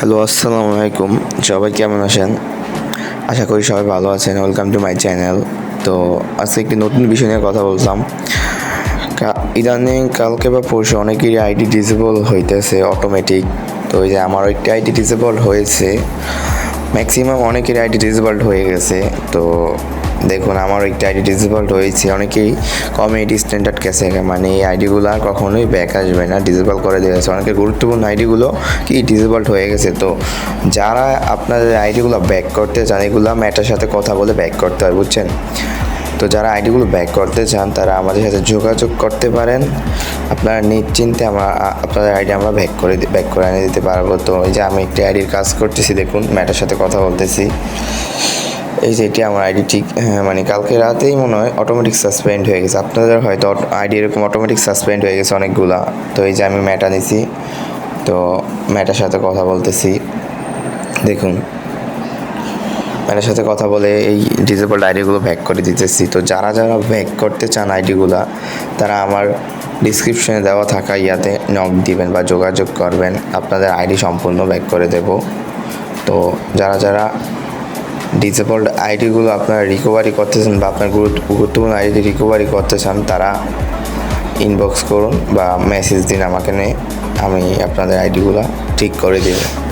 Hello, আসসালামু আলাইকুম। সবাই কেমন আছেন? আশা করি সবাই ভালো আছেন। ওয়েলকাম টু মাই চ্যানেল তো আজকে একটি নতুন বিষয় নিয়ে কথা বলতাম। ইদানিং কালকে বা পরশু অনেকেরই আইডি ডিসেবল হইতেছে অটোমেটিক তো ওই যে আমারও একটি আইডি ডিসেবল হয়েছে। ম্যাক্সিমাম অনেকের আইডি ডিসেবল্ড হয়ে গেছে। তো দেখুন আমার একটি আইডি ডিসেবল্ড হয়েছে। অনেকেই কমিউনিটি স্ট্যান্ডার্ড ক্যাসে মানে এই আইডিগুলো আর কখনোই ব্যাক আসবে না ডিসেবল করে দিয়েছে অনেকের গুরুত্বপূর্ণ আইডিগুলো কি ডিসেবল্ড হয়ে গেছে? তো যারা আপনাদের আইডিগুলো ব্যাক করতে চান, এগুলো ম্যাটার সাথে কথা বলে ব্যাক করতে হয়, বুঝছেন? তো যারা আইডিগুলো ব্যাক করতে চান, তারা আমাদের সাথে যোগাযোগ করতে পারেন। আপনারা নিশ্চিন্তে আমরা আপনাদের আইডি আমরা ব্যাক করে ব্যাক করে এনে দিতে পারব। তো এই যে আমি একটি আইডির কাজ করতেছি, দেখুন ম্যাটার সাথে কথা বলতেছি। এই যে এটি আমার আইডি ঠিক হ্যাঁ, মানে কালকে রাতেই মনে হয় অটোমেটিক সাসপেন্ড হয়ে গেছে। আপনাদের হয়তো আইডি এরকম অটোমেটিক সাসপেন্ড হয়ে গেছে অনেকগুলা। তো এই যে আমি ম্যাটা নিছি তো ম্যাটার সাথে কথা বলতেছি। দেখুন ম্যাটার সাথে কথা বলে এই ডিজেবল আইডিগুলো ব্যাক করে দিতেছি। তো যারা যারা ব্যাক করতে চান আইডিগুলো তারা আমার ডিসক্রিপশনে দেওয়া থাকা ইয়াতে নক দিবেন বা যোগাযোগ করবেন। আপনাদের আইডি সম্পূর্ণ ব্যাক করে দেব। তো যারা যারা ডিসেবল্ড আইডিগুলো আপনারা রিকভারি করতেছেন বা আপনার গুরুত্ব- গুরুত্বপূর্ণ আইডি রিকভারি করতে চান তারা ইনবক্স করুন বা মেসেজ দিন আমাকে নিয়ে, আমি আপনাদের আইডিগুলো ঠিক করে দেবো।